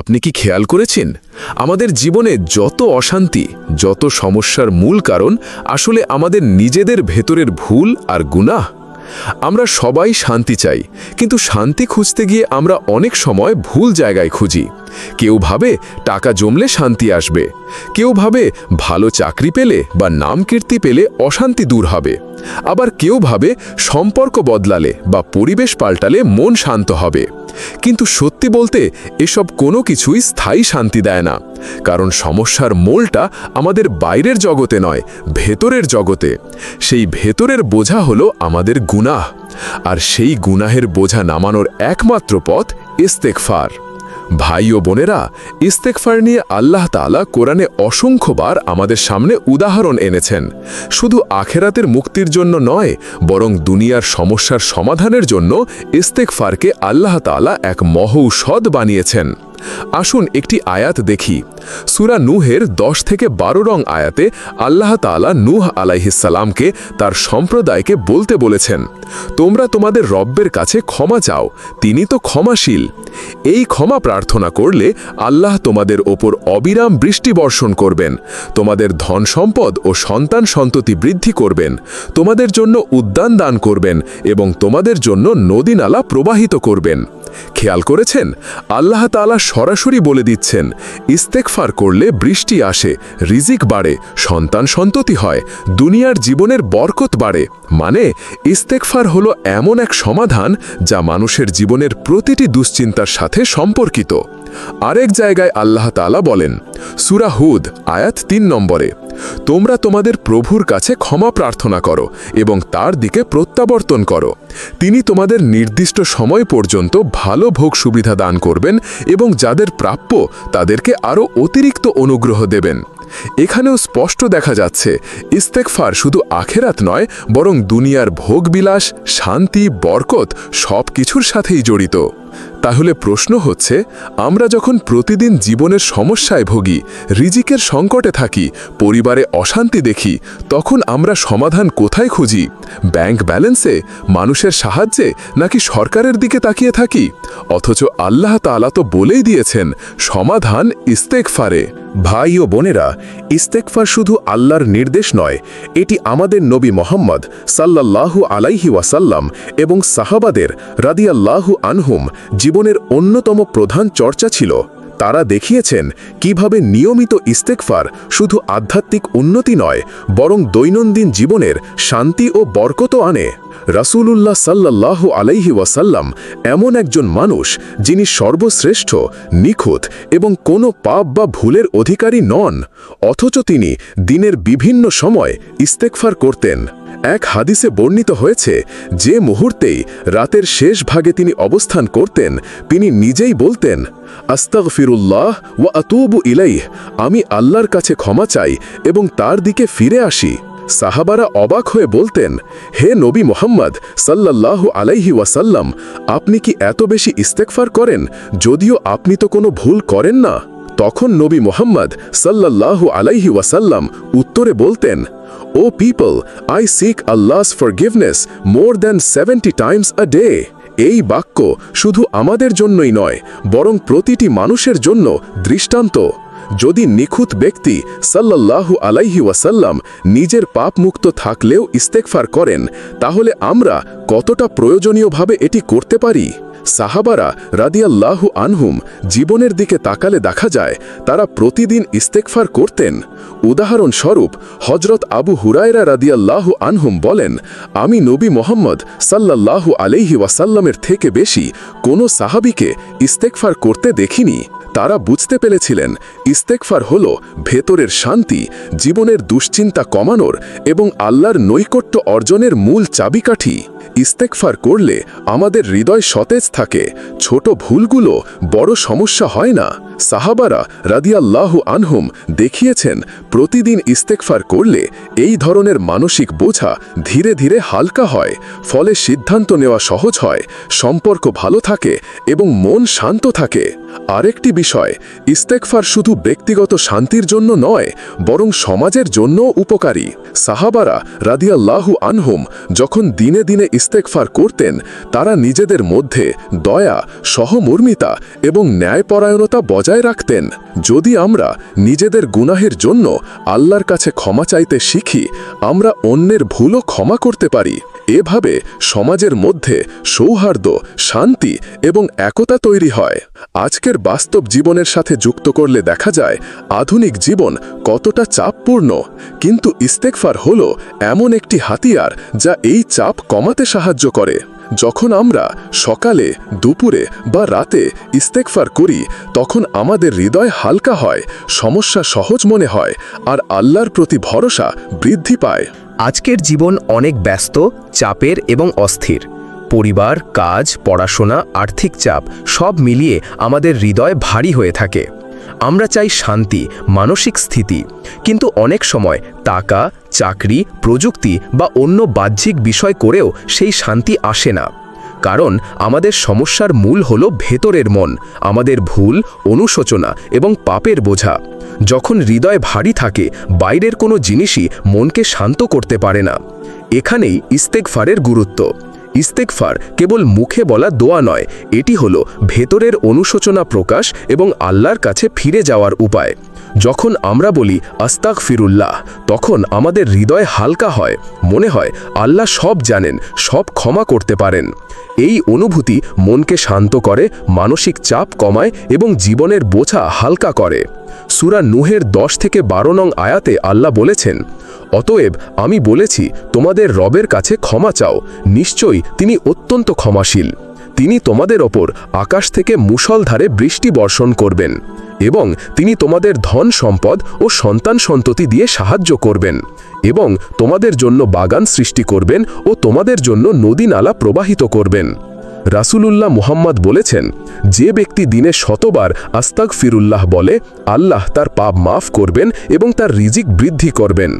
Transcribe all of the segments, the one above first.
আপনি কি খেয়াল করেছেন? আমাদের জীবনে যত অশান্তি, যত সমস্যার মূল কারণ, আসলে আমাদের নিজেদের ভেতরের ভুল আর গুনাহ। আমরা সবাই শান্তি চাই, কিন্তু শান্তি খুঁজতে গিয়ে আমরা অনেক সময় ভুল জায়গায় খুঁজি। কেউ ভাবে টাকা জমলে শান্তি আসবে, কেউ ভাবে ভালো চাকরি পেলে বা নাম কীর্তি পেলে অশান্তি দূর হবে। আবার কেউ ভাবে সম্পর্ক বদলালে বা পরিবেশ পাল্টালে মন শান্ত হবে। কিন্তু সত্যি বলতে, এসব কোনো কিছুই স্থায়ী শান্তি দেয় না। কারণ সমস্যার মোলটা আমাদের বাইরের জগতে নয়, ভেতরের জগতে। সেই ভেতরের বোঝা হলো আমাদের গুনাহ। আর সেই গুনাহের বোঝা নামানোর একমাত্র পথ ইস্তেকফার ভাই ও বোনেরা ইস্তেকফার নিয়ে আল্লাহ তালা কোরআনে অসংখ্যবার আমাদের সামনে উদাহরণ এনেছেন। শুধু আখেরাতের মুক্তির জন্য নয়, বরং দুনিয়ার সমস্যার সমাধানের জন্য ইস্তেকফারকে আল্লাহ তালা এক মহৌষধ বানিয়েছেন। আসুন একটি আয়াত দেখি। সুরা নুহের দশ থেকে বারো রং আয়াতে আল্লাহ তাআলা নূহ আলাইহিসালামকে তার সম্প্রদায়কে বলতে বলেছেন, তোমরা তোমাদের রব্বের কাছে ক্ষমা চাও, তিনি তো ক্ষমাশীল। এই ক্ষমা প্রার্থনা করলে আল্লাহ তোমাদের ওপর অবিরাম বৃষ্টি বর্ষণ করবেন, তোমাদের ধন সম্পদ ও সন্তান সন্ততি বৃদ্ধি করবেন, তোমাদের জন্য উদ্যান দান করবেন এবং তোমাদের জন্য নদী নালা প্রবাহিত করবেন। খেয়াল করেছেন? আল্লাহ তাআলা সরাসরি বলে দিচ্ছেন, ইস্তেকফার করলে বৃষ্টি আসে, রিজিক বাড়ে, সন্তান সন্ততি হয়, দুনিয়ার জীবনের বরকত বাড়ে। মানে ইস্তেকফার হলো এমন এক সমাধান যা মানুষের জীবনের প্রতিটি দুশ্চিন্তার সাথে সম্পর্কিত। আরেক জায়গায় আল্লাহ আল্লাহতালা বলেন সুরাহুদ আয়াত তিন নম্বরে তোমরা তোমাদের প্রভুর কাছে ক্ষমা প্রার্থনা করো এবং তার দিকে প্রত্যাবর্তন করো। তিনি তোমাদের নির্দিষ্ট সময় পর্যন্ত ভালো ভোগ সুবিধা দান করবেন এবং যাদের প্রাপ্য তাদেরকে আরও অতিরিক্ত অনুগ্রহ দেবেন। এখানেও স্পষ্ট দেখা যাচ্ছে, ইস্তেকফার শুধু আখেরাত নয়, বরং দুনিয়ার ভোগবিলাস, শান্তি, বরকত সব কিছুর সাথেই জড়িত। তাহলে প্রশ্ন হচ্ছে, আমরা যখন প্রতিদিন জীবনের সমস্যায় ভোগী, রিজিকের সংকটে থাকি, পরিবারে অশান্তি দেখি, তখন আমরা সমাধান কোথায় খুঁজি? ব্যাংক ব্যালেন্সে? মানুষের সাহায্যে? নাকি সরকারের দিকে তাকিয়ে থাকি? অথচ আল্লাহ তাআলা তো বলেই দিয়েছেন, সমাধান ইস্তেকফারে ভাই ও বোনেরা ইস্তেকফার শুধু আল্লাহর নির্দেশ নয়, এটি আমাদের নবী মোহাম্মদ সাল্লাল্লাহু আলাইহি ওয়াসাল্লাম এবং সাহাবাদের রাদিয়াল্লাহু আনহুম জীবনের অন্যতম প্রধান চর্চা ছিল। তারা দেখিয়েছেন কীভাবে নিয়মিত ইস্তেকফার শুধু আধ্যাত্মিক উন্নতি নয়, বরং দৈনন্দিন জীবনের শান্তি ও বরকতও আনে। রাসূলুল্লাহ সাল্লাল্লাহু আলাইহি ওয়াসাল্লাম এমন একজন মানুষ যিনি সর্বশ্রেষ্ঠ, নিখুঁত এবং কোনো পাপ বা ভুলের অধিকারী নন, অথচ তিনি দিনের বিভিন্ন সময় ইস্তেকফার করতেন। এক হাদিসে বর্ণিত হয়েছে, যে মুহূর্তেই রাতের শেষ ভাগে তিনি অবস্থান করতেন, তিনি নিজেই বলতেন, আস্তাগফিরুল্লাহ ওয়া আতুবু ইলাইহ, আমি আল্লাহর কাছে ক্ষমা চাই এবং তার দিকে ফিরে আসি। সাহাবারা অবাক হয়ে বলতেন, হে নবী মোহাম্মদ সাল্লাল্লাহু আলাইহি ওয়াসাল্লাম, আপনি কি এত বেশি ইস্তেকফার করেন, যদিও আপনি তো কোনো ভুল করেন না? তখন নবী মোহাম্মদ সাল্লাল্লাহু আলাইহি ওয়াসাল্লাম উত্তরে বলতেন O people I seek Allah's forgiveness more than seventy times a day এই বাক্য শুধু আমাদের জন্যই নয়, বরং প্রতিটি মানুষের জন্য দৃষ্টান্ত। যদি নিখুঁত ব্যক্তি সাল্লাল্লাহু আলাইহি ওয়াসাল্লাম নিজের পাপমুক্ত থাকলেও ইস্তেকফার করেন, তাহলে আমরা কতটা প্রয়োজনীয়ভাবে এটি করতে পারি? সাহাবারা রাদিয়াল্লাহু আনহুম জীবনের দিকে তাকালে দেখা যায়, তারা প্রতিদিন ইস্তেকফার করতেন। উদাহরণস্বরূপ হজরত আবু হুরায়রা রাদিয়াল্লাহু আনহুম বলেন, আমি নবী মোহাম্মদ সাল্লাল্লাহু আলাইহি ওয়াসাল্লামের থেকে বেশি কোনো সাহাবিকে ইস্তেকফার করতে দেখিনি। তারা বুঝতে পেরেছিলেন ইস্তেকফার হল ভেতরের শান্তি, জীবনের দুশ্চিন্তা কমানোর এবং আল্লাহর নৈকট্য অর্জনের মূল চাবিকাঠি। ইস্তেকফার করলে আমাদের হৃদয় সতেজ থাকে। ছোট ভুলগুলো বড় সমস্যা হয় না। সাহাবারা রাদিয়াল্লাহু আনহুম দেখিয়েছেন, প্রতিদিন ইস্তেকফার করলে এই ধরনের মানসিক বোঝা ধীরে ধীরে হালকা হয়, ফলে সিদ্ধান্ত নেওয়া সহজ হয়, সম্পর্ক ভালো থাকে এবং মন শান্ত থাকে। আরেকটি বিষয়, ইস্তেকফার শুধু ব্যক্তিগত শান্তির জন্য নয়, বরং সমাজের জন্য উপকারী। সাহাবারা রাদিয়াল্লাহু আনহুম যখন দিনে দিনে ইস্তেকফার করতেন, তারা নিজেদের মধ্যে দয়া, সহমর্মিতা এবং ন্যায়পরায়ণতা বজায় রাখতেন। যদি আমরা নিজেদের গুনাহের জন্য আল্লাহর কাছে ক্ষমা চাইতে শিখি, আমরা অন্যের ভুলও ক্ষমা করতে পারি। এভাবে সমাজের মধ্যে সৌহার্দ্য, শান্তি এবং একতা তৈরি হয়। আজকের বাস্তব জীবনের সাথে যুক্ত করলে দেখা যায়, আধুনিক জীবন কতটা চাপপূর্ণ। কিন্তু ইস্তেকফার হল এমন একটি হাতিয়ার যা এই চাপ কমাতে সাহায্য করে। যখন আমরা সকালে, দুপুরে বা রাতে ইস্তেকফার করি, তখন আমাদের হৃদয় হালকা হয়, সমস্যা সহজ মনে হয়, আর আল্লাহর প্রতি ভরসা বৃদ্ধি পায়। আজকের জীবন অনেক ব্যস্ত, চাপের এবং অস্থির। পরিবার, কাজ, পড়াশোনা, আর্থিক চাপ সব মিলিয়ে আমাদের হৃদয় ভারী হয়ে থাকে। আমরা চাই শান্তি, মানসিক স্থিতি। কিন্তু অনেক সময় টাকা, চাকরি, প্রযুক্তি বা অন্য বাহ্যিক বিষয় করেও সেই শান্তি আসে না। কারণ আমাদের সমস্যার মূল হল ভেতরের মন, আমাদের ভুল, অনুশোচনা এবং পাপের বোঝা। যখন হৃদয় ভারী থাকে, বাইরের কোনো জিনিসই মনকে শান্ত করতে পারে না। এখানেই ইস্তেকফারের গুরুত্ব। ইস্তেকফার কেবল মুখে বলা দোয়া নয়, এটি হলো ভেতরের অনুশোচনা প্রকাশ এবং আল্লাহর কাছে ফিরে যাওয়ার উপায়। যখন আমরা বলি আস্তাক ফিরুল্লাহ তখন আমাদের হৃদয় হালকা হয়, মনে হয় আল্লাহ সব জানেন, সব ক্ষমা করতে পারেন। এই অনুভূতি মনকে শান্ত করে, মানসিক চাপ কমায় এবং জীবনের বোঝা হালকা করে। সুরা নুহের দশ থেকে বারো নং আয়াতে আল্লাহ বলেছেন অতএব আমি বলেছি, তোমাদের রবের কাছে ক্ষমা চাও। নিশ্চয়ই তিনি অত্যন্ত ক্ষমাশীল। তিনি তোমাদের ওপর আকাশ থেকে মুষলধারে বৃষ্টি বর্ষণ করবেন এবং তিনি তোমাদের ধন সম্পদ ও সন্তান সন্ততি দিয়ে সাহায্য করবেন এবং তোমাদের জন্য বাগান সৃষ্টি করবেন ও তোমাদের জন্য নদী নালা প্রবাহিত করবেন। রাসূলুল্লাহ মুহাম্মদ বলেছেন, যে ব্যক্তি দিনে শতবার আস্তাক ফিরুল্লাহ বলে, আল্লাহ তার পাপ মাফ করবেন এবং তার রিজিক বৃদ্ধি করবেন।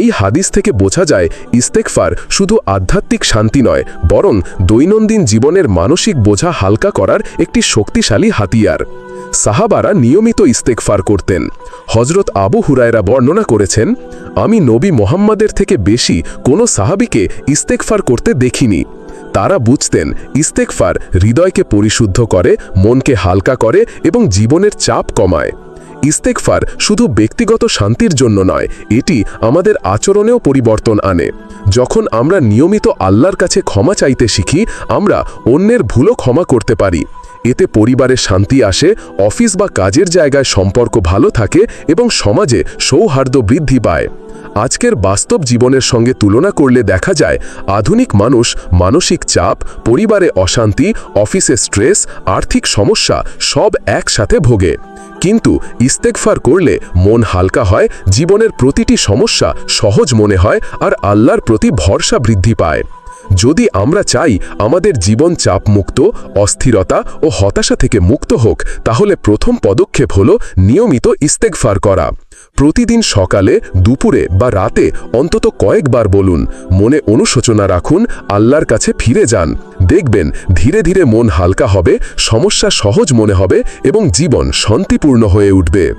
এই হাদিস থেকে বোঝা যায় ইস্তেকফার শুধু আধ্যাত্মিক শান্তি নয়, বরং দৈনন্দিন জীবনের মানসিক বোঝা হালকা করার একটি শক্তিশালী হাতিয়ার। সাহাবারা নিয়মিত ইস্তেকফার করতেন। হজরত আবু হুরায়রা বর্ণনা করেছেন, আমি নবী মোহাম্মদের থেকে বেশি কোনো সাহাবিকে ইস্তেকফার করতে দেখিনি। তারা বুঝতেন ইস্তেকফার হৃদয়কে পরিশুদ্ধ করে, মনকে হালকা করে এবং জীবনের চাপ কমায়। ইস্তেকফার শুধু ব্যক্তিগত শান্তির জন্য নয়, এটি আমাদের আচরণেও পরিবর্তন আনে। যখন আমরা নিয়মিত আল্লাহর কাছে ক্ষমা চাইতে শিখি, আমরা অন্যের ভুলও ক্ষমা করতে পারি। এতে পরিবারে শান্তি আসে, অফিস বা কাজের জায়গায় সম্পর্ক ভালো থাকে এবং সমাজে সৌহার্দ্য বৃদ্ধি পায়। আজকের বাস্তব জীবনের সঙ্গে তুলনা করলে দেখা যায়, আধুনিক মানুষ মানসিক চাপ, পরিবারে অশান্তি, অফিসে স্ট্রেস, আর্থিক সমস্যা সব একসাথে ভোগে। কিন্তু ইস্তেকফার করলে মন হালকা হয়, জীবনের প্রতিটি সমস্যা সহজ মনে হয় আর আল্লাহর প্রতি ভরসা বৃদ্ধি পায়। যদি আমরা চাই আমাদের জীবন চাপমুক্ত, অস্থিরতা ও হতাশা থেকে মুক্ত হোক, তাহলে প্রথম পদক্ষেপ হল নিয়মিত ইস্তেকফার করা। প্রতিদিন সকালে, দুপুরে বা রাতে অন্তত কয়েকবার বলুন, মনে অনুশোচনা রাখুন, আল্লাহর কাছে ফিরে যান। দেখবেন, ধীরে ধীরে মন হালকা হবে, সমস্যা সহজ মনে হবে এবং জীবন শান্তিপূর্ণ হয়ে উঠবে।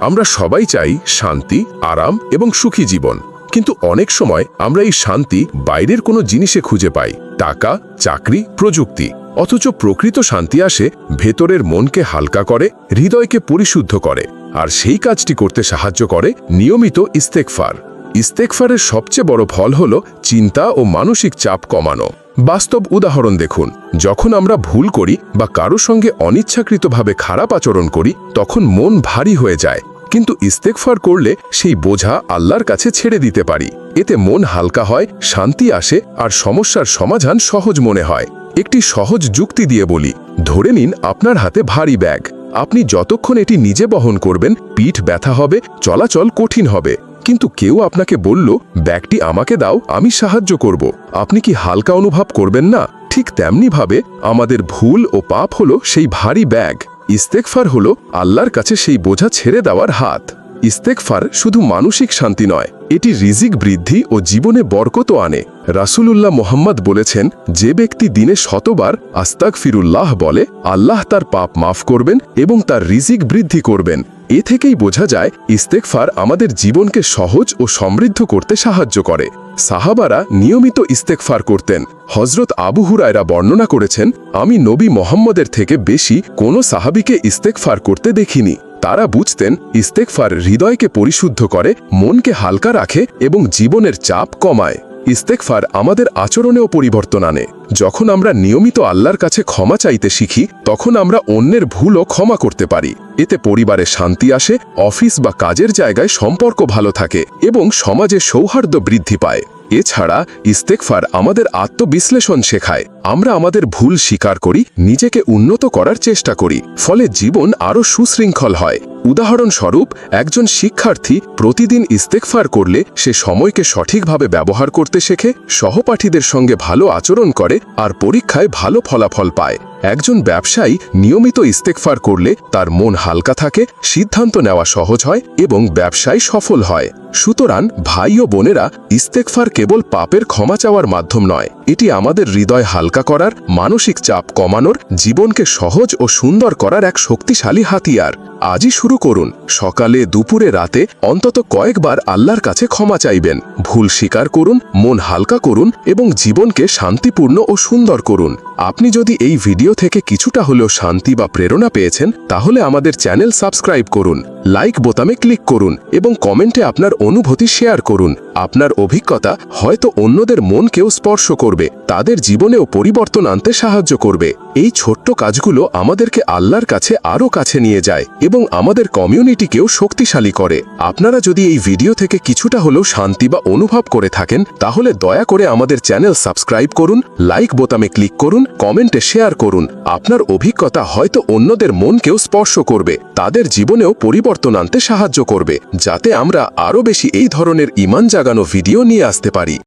আমরা সবাই চাই শান্তি, আরাম এবং সুখী জীবন। কিন্তু অনেক সময় আমরা এই শান্তি বাইরের কোনো জিনিসে খুঁজে পাই। টাকা, চাকরি, প্রযুক্তি। অথচ প্রকৃত শান্তি আসে ভেতরের মনকে হালকা করে, হৃদয়কে পরিশুদ্ধ করে। আর সেই কাজটি করতে সাহায্য করে নিয়মিত ইস্তেকফার। ইস্তেকফারের সবচেয়ে বড় ফল হল চিন্তা ও মানসিক চাপ কমানো। বাস্তব উদাহরণ দেখুন, যখন আমরা ভুল করি বা কারও সঙ্গে অনিচ্ছাকৃতভাবে খারাপ আচরণ করি, তখন মন ভারী হয়ে যায়। কিন্তু ইস্তেকফার করলে সেই বোঝা আল্লাহর কাছে ছেড়ে দিতে পারি। এতে মন হালকা হয়, শান্তি আসে আর সমস্যার সমাধান সহজ মনে হয়। একটি সহজ যুক্তি দিয়ে বলি, ধরে নিন আপনার হাতে ভারী ব্যাগ। আপনি যতক্ষণ এটি নিজে বহন করবেন, পিঠ ব্যথা হবে, চলাচল কঠিন হবে। কিন্তু কেউ আপনাকে বলল, ব্যাগটি আমাকে দাও, আমি সাহায্য করব। আপনি কি হালকা অনুভব করবেন না? ঠিক তেমনিভাবে আমাদের ভুল ও পাপ হলো সেই ভারী ব্যাগ। ইস্তেকফার হলো আল্লাহর কাছে সেই বোঝা ছেড়ে দেওয়ার হাত। ইস্তেকফার শুধু মানসিক শান্তি নয়, এটি রিজিক বৃদ্ধি ও জীবনে বরকতও আনে। রাসূলুল্লাহ মোহাম্মদ বলেছেন, যে ব্যক্তি দিনে শতবার আস্তাক ফিরুল্লাহ বলে, আল্লাহ তার পাপ মাফ করবেন এবং তার রিজিক বৃদ্ধি করবেন। এ থেকেই বোঝা যায়, ইস্তেকফার আমাদের জীবনকে সহজ ও সমৃদ্ধ করতে সাহায্য করে। সাহাবারা নিয়মিত ইস্তেকফার করতেন। হজরত আবু হুরায়রা বর্ণনা করেছেন, আমি নবী মোহাম্মদের থেকে বেশি কোনো সাহাবিকে ইস্তেকফার করতে দেখিনি। তারা বুঝতেন ইস্তেকফার হৃদয়কে পরিশুদ্ধ করে, মনকে হালকা রাখে এবং জীবনের চাপ কমায়। ইস্তেকফার আমাদের আচরণেও পরিবর্তন আনে। যখন আমরা নিয়মিত আল্লাহর কাছে ক্ষমা চাইতে শিখি, তখন আমরা অন্যের ভুলও ক্ষমা করতে পারি। এতে পরিবারে শান্তি আসে, অফিস বা কাজের জায়গায় সম্পর্ক ভালো থাকে এবং সমাজে সৌহার্দ্য বৃদ্ধি পায়। এছাড়া ইস্তেকফার আমাদের আত্মবিশ্লেষণ শেখায়। আমরা আমাদের ভুল স্বীকার করি, নিজেকে উন্নত করার চেষ্টা করি, ফলে জীবন আরও সুশৃঙ্খল হয়। উদাহরণস্বরূপ, একজন শিক্ষার্থী প্রতিদিন ইস্তেকফার করলে সে সময়কে সঠিকভাবে ব্যবহার করতে শেখে, সহপাঠীদের সঙ্গে ভালো আচরণ করে আর পরীক্ষায় ভালো ফলাফল পায়। একজন ব্যবসায়ী নিয়মিত ইস্তেকফার করলে তার মন হালকা থাকে, সিদ্ধান্ত নেওয়া সহজ হয় এবং ব্যবসায় সফল হয়। সুতরাং ভাই ও বোনেরা, ইস্তেকফার কেবল পাপের ক্ষমা চাওয়ার মাধ্যম নয়, এটি আমাদের হৃদয় হালকা করার, মানসিক চাপ কমানোর, জীবনকে সহজ ও সুন্দর করার এক শক্তিশালী হাতিয়ার। আজই শুরু করুন। সকালে দুপুরে রাতে অন্তত কয়েকবার আল্লাহর কাছে ক্ষমা চাইবেন। ভুল স্বীকার করুন, মন হালকা করুন এবং জীবনকে শান্তিপূর্ণ ও সুন্দর করুন। আপনি যদি এই ভিডিও থেকে কিছুটা হলেও শান্তি বা প্রেরণা পেয়েছেন, তাহলে আমাদের চ্যানেল সাবস্ক্রাইব করুন, লাইক বোতামে ক্লিক করুন এবং কমেন্টে আপনার অনুভূতি শেয়ার করুন। আপনার অভিজ্ঞতা হয়তো অন্যদের মনকেও স্পর্শ করবে, তাদের জীবনেও পরিবর্তন আনতে সাহায্য করবে। এই ছোট্ট কাজগুলো আমাদেরকে আল্লাহর কাছে আরও কাছে নিয়ে যায় এবং আমাদের কমিউনিটিকেও শক্তিশালী করে। আপনারা যদি এই ভিডিও থেকে কিছুটা হলেও শান্তি বা অনুভব করে থাকেন, তাহলে দয়া করে আমাদের চ্যানেল সাবস্ক্রাইব করুন, লাইক বোতামে ক্লিক করুন, কমেন্টে শেয়ার করুন। আপনার অভিজ্ঞতা হয়তো অন্যদের মনকেও স্পর্শ করবে, তাদের জীবনেও পরিবর্তন আনতে সাহায্য করবে, যাতে আমরা আরও বেশি এই ধরনের ইমান জাগানো ভিডিও নিয়ে আসতে পারি।